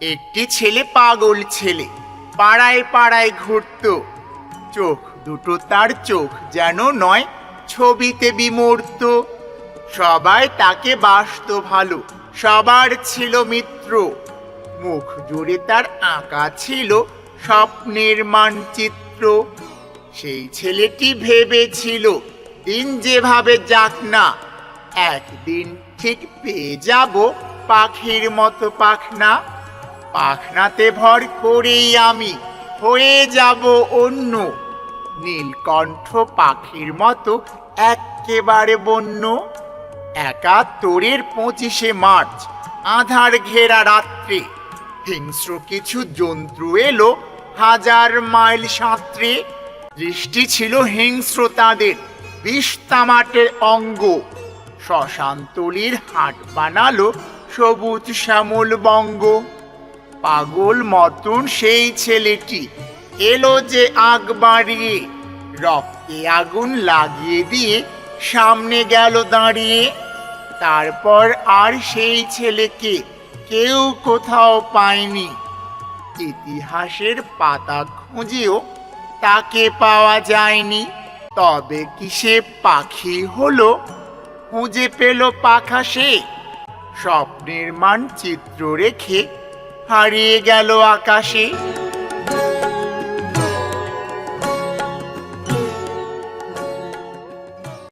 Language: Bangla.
একটি ছেলে পাগল ছেলে। পাড়ায় পাড়ায় ঘুরত। চোখ দুটো তার চোখ যেন নয়, ছবিতে বিমূর্ত। সবাই তাকে বাসত ভালো, সবার ছিল মিত্র। মুখ জুড়ে তার আঁকা ছিল স্বপ্নের মানচিত্র। সেই ছেলেটি ভেবেছিল, দিন যেভাবে যাক না, একদিন ঠিক পেয়ে যাব পাখির মতো পাখনা। পাখনাতে ভর করেই আমি হয়ে যাব অন্য। নীলকণ্ঠ পাখির মতো একেবারে বন্য। একাত্তরের পঁচিশে মার্চ, আধার ঘেরা রাত্রে। হিংস্র কিছু জন্তু এলো হাজার মাইল সাঁতরে। দৃষ্টি ছিল হিংস্র তাদের, বিষ তামাটের অঙ্গ। শ্মশানতলির হাট বানালো সবুজ শ্যামল বঙ্গ। পাগল মতন সেই ছেলেটি এলো যে আগ বাড়িয়ে। রক্তে আগুন লাগিয়ে দিয়ে সামনে গেল দাঁড়িয়ে। তারপর আর সেই ছেলেকে কেউ কোথাও পায়নি। ইতিহাসের পাতা খুঁজেও তাকে পাওয়া যায়নি। তবে কি সে পাখি হলো? খুঁজে পেল পাখা সে। স্বপ্নের মানচিত্র রেখে হারিয়ে গেল আকাশে।